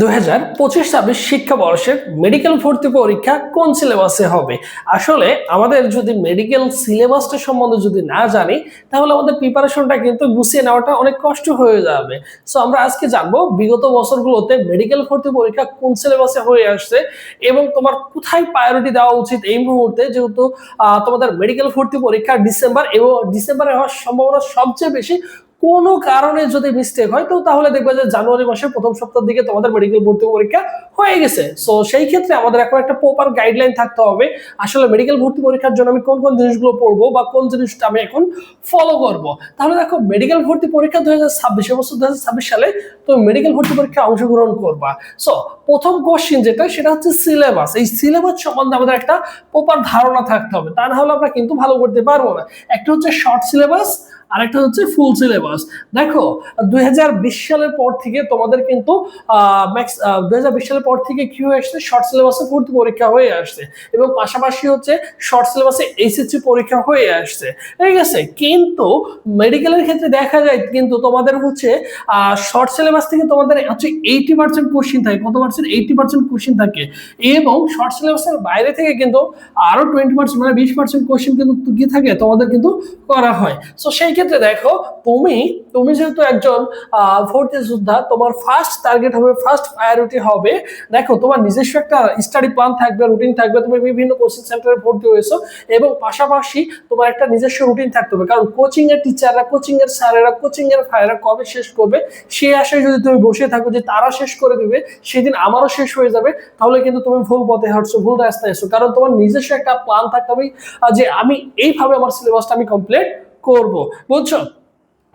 দুই হাজার পঁচিশ ছাব্বিশ শিক্ষাবর্ষের মেডিকেল ভর্তি পরীক্ষা কোন সিলেবাসে হবে? আসলে আমাদের যদি মেডিকেল সিলেবাসটা সম্বন্ধে যদি না জানি, তাহলে আমাদের প্রিপারেশনটা কিন্তু গুছিয়ে নেওয়াটা অনেক কষ্ট হয়ে যাবে। সো আমরা আজকে জানব বিগত বছরগুলোতে মেডিকেল ভর্তি পরীক্ষা কোন সিলেবাসে হয়ে আসছে এবং তোমার কোথায় প্রায়োরিটি দেওয়া উচিত এই মুহূর্তে? যেহেতু তোমাদের মেডিকেল ভর্তি পরীক্ষা ডিসেম্বর এবং ডিসেম্বরে হওয়ার সম্ভাবনা সবচেয়ে বেশি কোনো কারণে যদি মিস্টেক হয়, তো তাহলে দেখবে যে জানুয়ারি মাসের প্রথম সপ্তাহের দিকে তোমাদের মেডিকেল ভর্তি পরীক্ষা হয়ে গেছে। সো সেই ক্ষেত্রে আমাদের এখন একটা প্রপার গাইডলাইন থাকতে হবে, আসলে মেডিকেল ভর্তি পরীক্ষার জন্য আমি কোন কোন জিনিসগুলো পড়ব বা কোন জিনিসটা আমি এখন ফলো করব। তাহলে দেখো মেডিকেল ভর্তি পরীক্ষা দু হাজার ছাব্বিশ বছর দু হাজার ছাব্বিশ সালে তুমি মেডিকেল ভর্তি পরীক্ষায় অংশগ্রহণ করবা। সো প্রথম কোশ্চিন যেটা, সেটা হচ্ছে সিলেবাস এই সিলেবাস সম্বন্ধে আমাদের একটা প্রপার ধারণা থাকতে হবে। তা না হলে আমরা কিন্তু ভালো করতে পারব না। একটা হচ্ছে শর্ট সিলেবাস আরেকটা হচ্ছে ফুল সিলেবাস দেখো, দুই হাজার বিশ সালের পর থেকে তোমাদের কিন্তু দুই সালের পর থেকে কি হয়ে আসছে? শর্ট সিলেবাসে ভর্তি পরীক্ষা হয়ে আসছে। এবং পাশাপাশি হচ্ছে শর্ট সিলেবাসে এইচএসসি পরীক্ষা হয়ে আসছে। ঠিক আছে? কিন্তু মেডিকেলের ক্ষেত্রে দেখা যায় কিন্তু তোমাদের হচ্ছে শর্ট সিলেবাস থেকে তোমাদের হচ্ছে এইটি পার্সেন্ট কোশ্চিন থাকে, কত পার্সেন্ট এইটি পার্সেন্ট কোশ্চিন থাকে। এবং শর্ট সিলেবাসের বাইরে থেকে কিন্তু আরও টোয়েন্টি পার্সেন্ট মানে বিশ পার্সেন্ট কোশ্চিন কিন্তু কি থাকে? তোমাদের কিন্তু করা হয়। সো সেই ক্ষেত্রে দেখো, তুমি তুমি যেহেতু একজন ভর্তি যোদ্ধা, তোমার ফার্স্ট টার্গেট হবে ফার্স্ট প্রায়োরিটি হবে। দেখো, তোমার নিজস্ব একটা স্টাডি প্ল্যান থাকবে রুটিন থাকবে, তুমি বিভিন্ন কোচিং সেন্টারে ভর্তি হয়েছো এবং পাশাপাশি তোমার একটা নিজস্ব রুটিন থাকতে হবে। কারণ কোচিং এর টিচাররা কোচিং এর স্যারেরা কোচিং এর ভাইয়েরা কবে শেষ করবে? সেই আশায় যদি তুমি বসে থাকো যে তারা শেষ করে দিবে, সেদিন আমারও শেষ হয়ে যাবে, তাহলে কিন্তু তুমি ভুল পথে হাঁটছো, ভুল রাস্তায় এসো কারণ তোমার নিজস্ব একটা প্ল্যান থাকতে হবে যে আমি এইভাবে আমার সিলেবাসটা আমি কমপ্লিট করব। বুঝছ?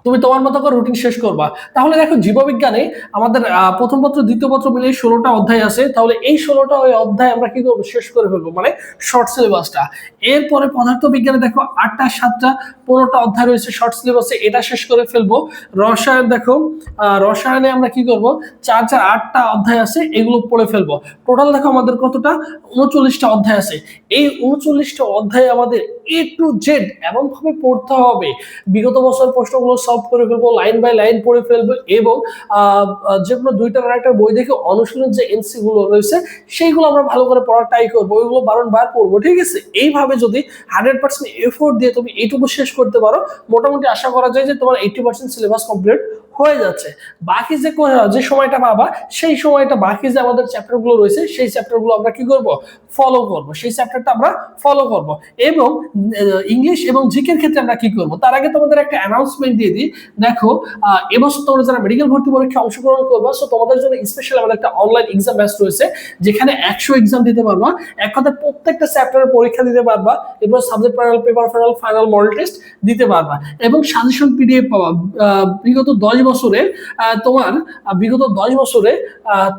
তুমি তোমার মতো করে রুটিন শেষ করবা। তাহলে দেখো জীববিজ্ঞানে আমাদের প্রথম পত্র, দ্বিতীয় পত্র মিলিয়ে ষোলোটা অধ্যায় আছে। তাহলে এই ষোলোটা ওই অধ্যায় আমরা কি করব? শেষ করে ফেলব। মানে শর্ট সিলেবাসটা এরপরে পদার্থ বিজ্ঞানে দেখো আটটা, সাতটা, পনেরোটা অধ্যায় রয়েছে শর্ট সিলেবাসে এটা শেষ করে ফেলব। রসায়ন দেখো রসায়নে আমরা কি করব? চার চার, আটটা অধ্যায় আছে, এগুলো পড়ে ফেলব। টোটাল দেখো আমাদের কতটা? উনচল্লিশটা অধ্যায় আছে। এই উনচল্লিশটা অধ্যায় আমাদের এ টু জেড এমনভাবে পড়তে হবে। বিগত বছর প্রশ্নগুলো সলভ করে ফেলব লাইন বাই লাইন পড়ে ফেলব এবং যে কোনো দুইটা না একটা বই দেখে অনুশীলন যে এনসি গুলো রয়েছে, সেইগুলো আমরা ভালো করে পড়ার ট্রাই করব, ওইগুলো বারংবার পড়ব, ঠিক আছে? এইভাবে যদি হান্ড্রেড পার্সেন্ট এফোর্ট দিয়ে তুমি এইটুকু শেষ করতে পারো, মোটামুটি আশা করা যায় যে তোমার এইটি পার্সেন্ট সিলেবাস কমপ্লিট হয়ে যাচ্ছে। বাকি যে যে সময়টা পাবা সেই সময়টা বাকি যে আমাদের চ্যাপ্টারগুলো রয়েছে সেই চ্যাপ্টারগুলো আমরা কি করব? ফলো করব। সেই চ্যাপ্টারটা আমরা ফলো করব। এবং ইংলিশ এবং জিকের ক্ষেত্রে আমরা কি করব? তার আগে তোমাদের একটা অ্যানাউন্সমেন্ট দিয়ে দিই। দেখো এবছর তোমরা যারা মেডিকেল ভর্তি পরীক্ষা অংশগ্রহণ করবা সো তোমাদের জন্য স্পেশাল আমাদের একটা অনলাইন এক্সাম ব্যাচ রয়েছে যেখানে একশো এক্সাম দিতে পারবা। এক কথায় প্রত্যেকটা চ্যাপ্টারের পরীক্ষা দিতে পারবা এবং subject final paper final final model test দিতে পারবা। এবং সাজেশন পিডিএফ আহ, বিগত দশ বছরের আহ, তোমার বিগত দশ বছরে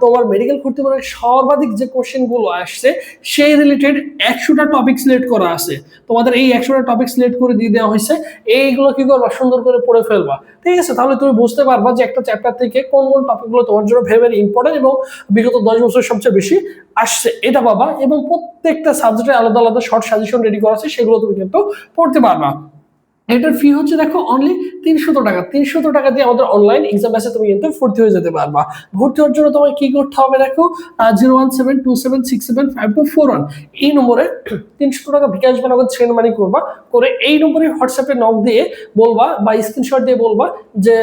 তোমার মেডিকেল ভর্তি পরীক্ষায় সর্বাধিক যে কোশ্চেনগুলো আসছে সেই রিলেটেড একশোটা টপিক সিলেক্ট করা আছে। তোমাদের এই একশোটা টপিক সিলেক্ট করে দিয়ে দেওয়া হয়েছে। এইগুলো কি করবা? সুন্দর করে পড়ে ফেলবা। ঠিক আছে? তাহলে তুমি বুঝতে পারবা যে একটা চ্যাপ্টার থেকে কোন কোন টপিকগুলো তোমার জন্য ভেরি ইম্পর্টেন্ট এবং বিগত দশ বছর সবচেয়ে বেশি আসছে। এটা পাবা এবং প্রত্যেকটা সাবজেক্টে আলাদা আলাদা শর্ট সাজেশন রেডি করা আছে সেগুলো তুমি কিন্তু পড়তে পারবা। এটার ফি হচ্ছে দেখো অনলি তিনশত টাকা তিনশত টাকা দিয়ে আমাদের অনলাইন এক্সাম ব্যাচে তুমি কিন্তু ভর্তি হয়ে যেতে পারবা। ভর্তি হওয়ার জন্য তোমাকে কি করতে হবে দেখো? Zero one seven two seven six seven five two four one এই নম্বরে তিনশো টাকা বিকাশ বা সেন্ড মানি করবা। করে এই নম্বরে হোয়াটসঅ্যাপে নক দিয়ে বলবা বা স্ক্রিনশট দিয়ে বলবা যে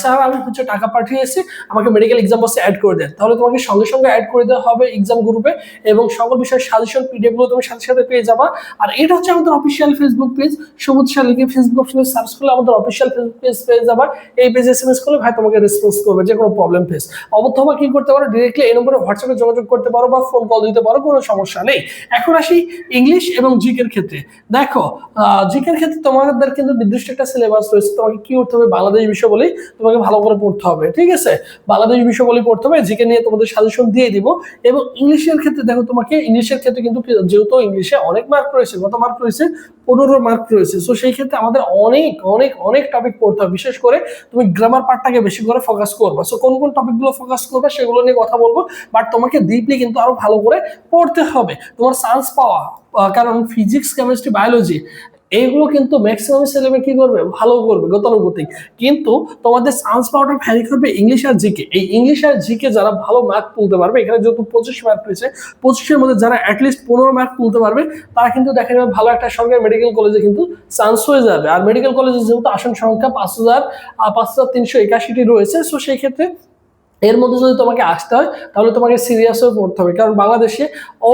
স্যার, আমি হচ্ছে টাকা পাঠিয়েছি, আমাকে মেডিকেল এক্সাম বসে অ্যাড করে দেন। তাহলে তোমাকে সঙ্গে সঙ্গে অ্যাড করে দেওয়া হবে এক্সাম গ্রুপে এবং সকল বিষয়ের সাজেশন পিডিএফগুলো তুমি সাথে সাথে পেয়ে যাবা। আর এটা হচ্ছে আমাদের অফিসিয়াল ফেসবুক পেজ সবুজ শালিকে ফেসবুক সার্চ করলে আমাদের অফিসিয়াল যাবা এই পেজে এসএমএস করলে ভাই তোমাকে রেসপন্স করবে যে কোনো প্রবলেম ফেস কি করতে পারো? ডিরেক্টলি এই নম্বরে হোয়াটসঅ্যাপে যোগাযোগ করতে পারো বা ফোন কল দিতে পারো, কোনো সমস্যা নেই। এখন আসি ইংলিশ এবং জিকের ক্ষেত্রে। দেখো জিকের ক্ষেত্রে তোমাদের কিন্তু নির্দিষ্ট একটা সিলেবাস রয়েছে, তোমাকে কি করতে হবে? বাংলাদেশ বিষয় বলেই তোমাকে ভালো করে পড়তে হবে, ঠিক আছে? বাংলাদেশ বিষয় বলেই পড়তে হবে জিকে নিয়ে তোমাদের সাজেশন দিয়ে দিব। এবং ইংলিশের ক্ষেত্রে দেখো তোমাকে ইংলিশের ক্ষেত্রে কিন্তু যেহেতু ইংলিশে অনেক মার্ক রয়েছে, কত মার্ক রয়েছে? পনেরো মার্ক রয়েছে। সো সেই ক্ষেত্রে আমাদের অনেক অনেক অনেক টপিক পড়তে হবে। বিশেষ করে তুমি গ্রামার পার্টটাকে বেশি করে ফোকাস করবা। সো কোন কোন টপিকগুলো ফোকাস করবে সেগুলো নিয়ে কথা বলব। বাট তোমাকে ডিপলি কিন্তু আরও ভালো করে পড়তে হবে। তোমার চান্স পাওয়া কারণ ফিজিক্স কেমিস্ট্রি বায়োলজি এইগুলো কিন্তু ম্যাক্সিমাম ছেলেমেয়ে কি করবে? ভালো করবে, গতানুগতিক। কিন্তু তোমাদের চান্স পাওয়াটা ভ্যারি করবে ইংলিশ আর জিকে এই ইংলিশ আর জিকে যারা ভালো মার্ক তুলতে পারবে, এখানে যেহেতু পঁচিশ মার্ক রয়েছে, পঁচিশের মধ্যে যারা অ্যাটলিস্ট পনেরো মার্ক তুলতে পারবে, তারা কিন্তু দেখা যাবে ভালো একটা সরকারি মেডিকেল কলেজে কিন্তু চান্স হয়ে যাবে। আর মেডিকেল কলেজে যেহেতু আসন সংখ্যা পাঁচ হাজার পাঁচ হাজার তিনশো একাশিটি রয়েছে সো সেই ক্ষেত্রে এর মধ্যে যদি তোমাকে আসতে হয়, তাহলে তোমাকে সিরিয়াস হয়ে পড়তে হবে। কারণ বাংলাদেশে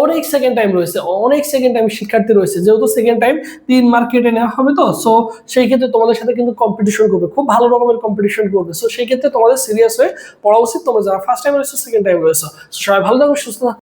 অনেক সেকেন্ড টাইম রয়েছে, অনেক সেকেন্ড টাইম শিক্ষার্থী রয়েছে। যেহেতু সেকেন্ড টাইম তিন মার্কেটে নেওয়া হবে তো সো সেই ক্ষেত্রে তোমাদের সাথে কিন্তু কম্পিটিশন করবে। খুব ভালো রকমের কম্পিটিশন করবে। সো সেই ক্ষেত্রে তোমাদের সিরিয়াস হয়ে পড়া উচিত। তোমরা যারা ফার্স্ট টাইম রয়েছে সেকেন্ড টাইম রয়েছে সবাই ভালো থাকো, সুস্থ